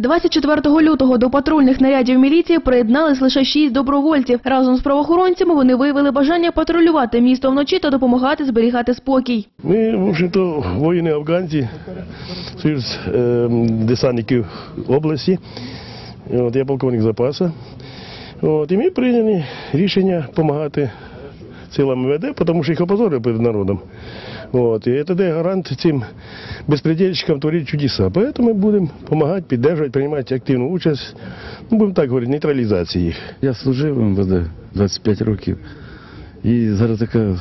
24 лютого до патрульних нарядів міліції приєднались лише шість добровольців. Разом з правоохоронцями вони виявили бажання патрулювати місто вночі та допомагати зберігати спокій. Ми, в общем-то, воїни афганці, союз е, десантників області. От, я полковник запасу. От, і ми прийняли рішення допомагати силам МВД, тому що їх опозорили перед народом. От, і це гарант цим безпредельщикам творити чудеса. Поэтому ми будемо допомагати, підтримувати, приймати активну участь, ну, будемо так говорити, нейтралізації їх. Я служив в МВД 25 років. І зараз така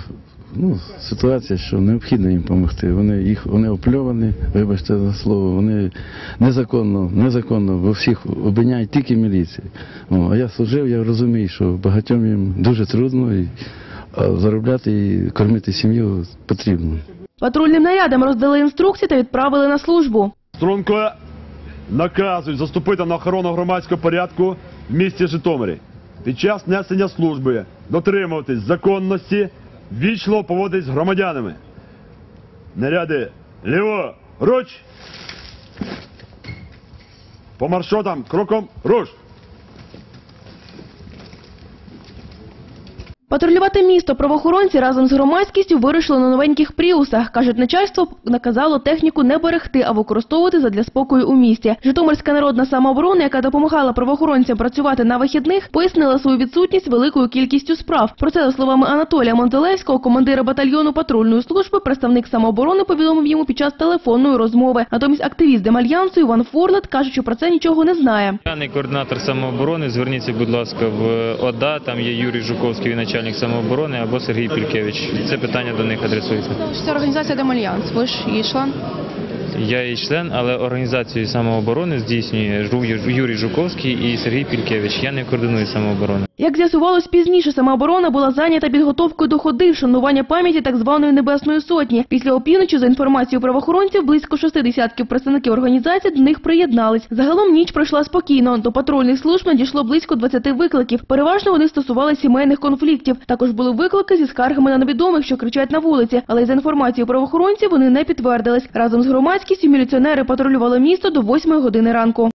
ну, ситуація, що необхідно їм допомогти. Вони їх вони опльовані, вибачте за слово, вони незаконно, незаконно, бо всіх обвиняють тільки міліції. О, а я служив, я розумію, що багатьом їм дуже трудно і а заробляти і кормити сім'ю потрібно. Патрульним нарядам роздали інструкції та відправили на службу. Струнко наказують заступити на охорону громадського порядку в місті Житомирі. Під час несення служби дотримуватись законності, вічливо поводитись з громадянами. Наряди ліво, руч. По маршрутам кроком руш. Патрулювати місто правоохоронці разом з громадськістю вирушили на новеньких пріусах. Кажуть, начальство наказало техніку не берегти, а використовувати задля спокою у місті. Житомирська народна самооборона, яка допомагала правоохоронцям працювати на вихідних, пояснила свою відсутність великою кількістю справ. Про це, за словами Анатолія Монзелевського, командира батальйону патрульної служби, представник самооборони повідомив йому під час телефонної розмови. Натомість активіст Демальянсу Іван Форлет каже, що про це нічого не знає. Я не координатор самооборони. Зверніться, будь ласка, в ОДА. Там є Юрій Жуковський, начальник самооборони, або Сергій Пількевич. Це питання до них адресується. Це організація Демальянс. Ви ж її член. Я її член, але організацію самооборони здійснює Юрій Жуковський і Сергій Пількевич. Я не координую самооборони. Як з'ясувалось пізніше, самооборона була зайнята підготовкою до ходи вшанування пам'яті так званої Небесної Сотні. Після опівночі, за інформацією правоохоронців, близько шести десятків представників організації до них приєднались. Загалом ніч пройшла спокійно. До патрульних служб надійшло близько 20 викликів. Переважно вони стосувалися сімейних конфліктів. Також були виклики зі скаргами на невідомих, що кричать на вулиці. Але за інформацією правоохоронців вони не підтвердились. Разом з громадськістю міліціонери патрулювали місто до 8 години ранку.